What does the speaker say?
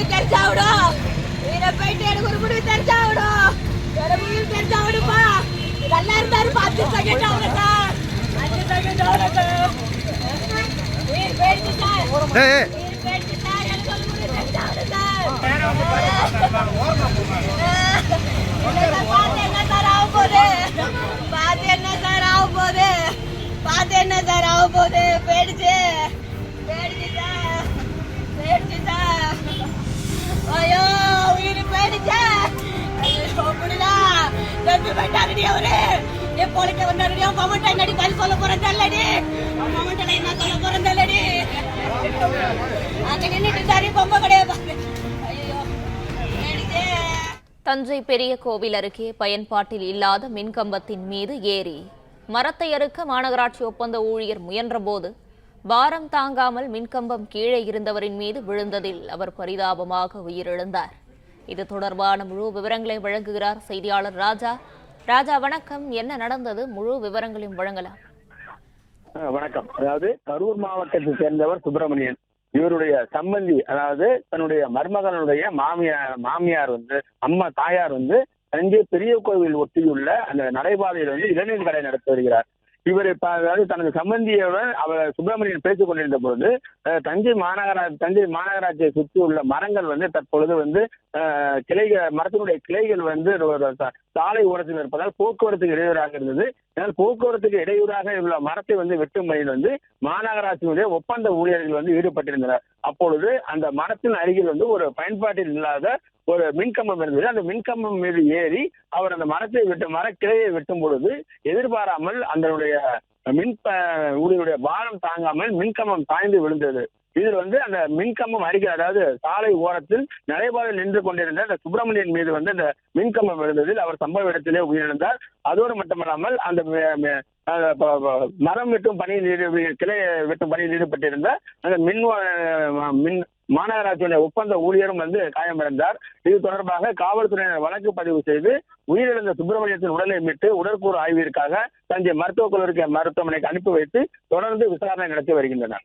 முடிவு தெரிஞ்சாவிடும் இதை போயிட்டு எனக்கு ஒரு முடிவு தெரிஞ்சாவிடும் எனக்கு முடிவு தெரிஞ்சாவிடுப்பா நல்லா இருந்தாரு பத்து செகண்ட் ஆகல சார் அஞ்சு செகண்ட் ஆகல சார் உயிர் போயிடுச்சு சார். ஏய், ஏய். உயிர் போயிடுச்சு சார் எனக்கு ஒரு முடிவு தெரிஞ்சாவிடும் சார் என்ன சார் பார்த்து என்ன சார் ஆக போகுது? பார்த்து என்ன சார் ஆக போகுது? பார்த்து என்ன சார் ஆக போகுது? போயிட்டாருடி அவரு? என் வந்தாருடி அவன் என்னடி பதில் சொல்ல போறேன் தெரியலடி. அவன் என்ன சொல்ல போறேன் தெரியலடி. அங்க சாரி பொம்மை கிடையாது. ஐயோ தஞ்சை பெரிய கோவில் அருகே பயன்பாட்டில் இல்லாத மின்கம்பத்தின் மீது ஏறி மரத்தை அறுக்க மாநகராட்சி ஒப்பந்த ஊழியர் முயன்றபோது பாரம் தாங்காமல் மின்கம்பம் கீழே இருந்தவரின் மீது விழுந்ததில் அவர் பரிதாபமாக உயிரிழந்தார். இது தொடர்பான முழு விவரங்களை வழங்குகிறார் செய்தியாளர் ராஜா. ராஜா வணக்கம். என்ன நடந்தது? முழு விவரங்களையும் வழங்கலாம். வணக்கம். அதாவது கரூர் மாவட்டத்தை சேர்ந்தவர் சுப்பிரமணியன். இவருடைய சம்பந்தி அதாவது தன்னுடைய மருமகனுடைய மாமியார் மாமியார் வந்து அம்மா தாயார் வந்து தஞ்சை பெரிய கோவில் ஒட்டியுள்ள அந்த நடைபாதையில் வந்து இளநீர் கடை நடத்தி வருகிறார். இவர் அதாவது தனது சம்பந்தியுடன் அவர் சுப்பிரமணியன் பேசிக் கொண்டிருந்த பொழுது தஞ்சை மாநகரா தஞ்சை மாநகராட்சியை சுற்றி உள்ள மரங்கள் வந்து தற்பொழுது வந்து கிளைகள் மரத்தினுடைய கிளைகள் வந்து சாலை ஓரத்தில் இருப்பதால் போக்குவரத்துக்கு இடையூறாக இருந்தது. போக்குவரத்துக்கு இடையூறாக உள்ள மரத்தை வந்து வெட்டும் பணியில் வந்து மாநகராட்சியினுடைய ஒப்பந்த ஊழியர்கள் வந்து ஈடுபட்டிருந்தனர். அப்பொழுது அந்த மரத்தின் அருகில் வந்து ஒரு பயன்பாட்டில் இல்லாத ஒரு மின்கம்பம் இருந்தது. அந்த மின்கம்பம் மீது ஏறி அவர் அந்த மரத்தை வெட்டு மரக்கிளையை வெட்டும் பொழுது எதிர்பாராமல் அதனுடைய மின் ஊழியருடைய பாரம் தாங்காமல் மின்கம்பம் சாய்ந்து விழுந்தது. இதில் வந்து அந்த மின்கம்பம் அருகே அதாவது சாலை ஓரத்தில் நடைபாதையில் நின்று கொண்டிருந்த அந்த சுப்பிரமணியன் மீது வந்து அந்த மின்கம்பம் விழுந்ததில் அவர் சம்பவ இடத்திலே உயிரிழந்தார். அதோடு மட்டுமல்லாமல் அந்த மரம் வெட்டும் பணியில் கிளை வெட்டும் பணியில் ஈடுபட்டிருந்த அந்த மின் மின் மாநகராட்சியுடைய ஒப்பந்த ஊழியரும் வந்து காயமடைந்தார். இது தொடர்பாக காவல்துறையினர் வழக்கு பதிவு செய்து உயிரிழந்த சுப்பிரமணியத்தின் உடலை மீட்டு உடற்கூறு ஆய்விற்காக தஞ்சை மருத்துவக் கல்லூரிக்கு மருத்துவமனைக்கு அனுப்பி வைத்து தொடர்ந்து விசாரணை நடத்தி வருகின்றனர்.